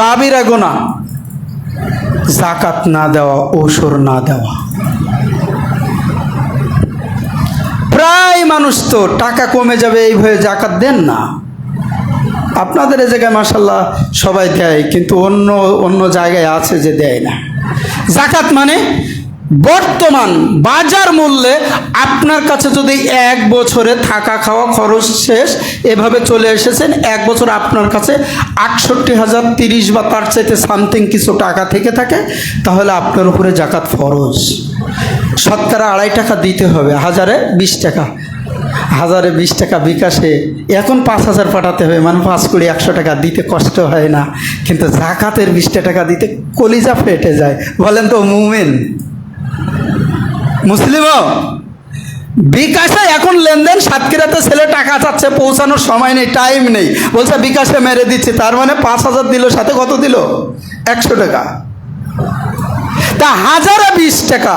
কাবিরা গোনা জাকাত না দেওয়া, ওসর না দেওয়া। প্রায় মানুষ তো টাকা কমে যাবে, এই ভয়ে জাকাত দেন না। আপনাদের এ জায়গায় মাসাল্লাহ সবাই দেয়, কিন্তু অন্য অন্য জায়গায় আছে যে দেয় না। জাকাত মানে বর্তমান বাজার মূল্যে আপনার কাছে যদি এক বছরে থাকা খাওয়া খরচ শেষ এভাবে চলে এসেছেন, এক বছর আপনার কাছে আটষট্টি হাজার তিরিশ বা তার চাইতে সামথিং কিছু টাকা থেকে থাকে, তাহলে আপনার উপরে জাকাত ফরজ। শতকরা আড়াই টাকা দিতে হবে, হাজারে বিশ টাকা। হাজারে বিশ টাকা বিকাশে। এখন পাঁচ হাজার পাঠাতে হবে মানে পাঁচ কুড়ি একশো টাকা দিতে কষ্ট হয় না। কিন্তু জাকাতের বিশটা টাকা দিতে কলিজা ফেটে যায়। বলেন তো মুমেন। মুসলিমও বিকাশে এখন লেনদেন, সাতক্ষীরাতে ছেলে টাকা চাচ্ছে, পৌঁছানোর সময় নেই টাইম নেই। বলছে, বিকাশে মেরে দিচ্ছে, তার মানে পাঁচ হাজার দিল, সাথে কত দিল? একশো টাকা। তা হাজারে বিশ টাকা।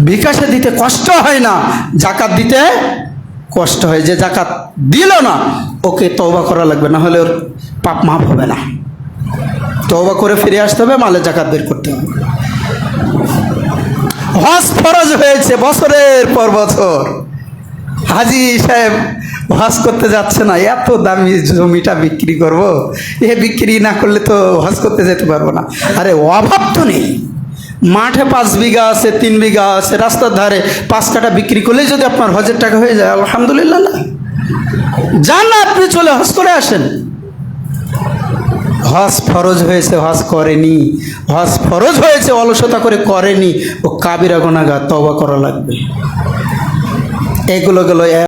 বিকাশে দিতে কষ্ট হয় না, জাকাত দিতে কষ্ট হয়। যে জাকাত দিল না, ওকে তওবা করা লাগবে, না হলে ওর পাপ মাপ হবে না। তওবা করে ফিরে আসতে হবে, মালে জাকাত বের করতে হবে। হজ ফরজ হয়েছে বছরের পর বছর। হাজি সাহেব হজ করতে যাচ্ছে না, এত দামি জমিটা বিক্রি করব। এ বিক্রি না করলে তো হজ করতে যেতে পারব না। আরে অভাব তো নেই। মাঠে পাঁচ বিঘা আছে, তিন বিঘা আছে, রাস্তার ধারে পাঁচ কাটা বিক্রি করলেই যদি আপনার হজের টাকা হয়ে যায়, আলহামদুলিল্লাহ। না যান না আপনি চলে হজ করে আসেন। হজ ফরজ হয়েছে হজ করেনি। হজ ফরজ হয়েছে, অলসতা করে করেনি। ও কাবিরা গোনাগা তবা করা লাগবে। এগুলো গেল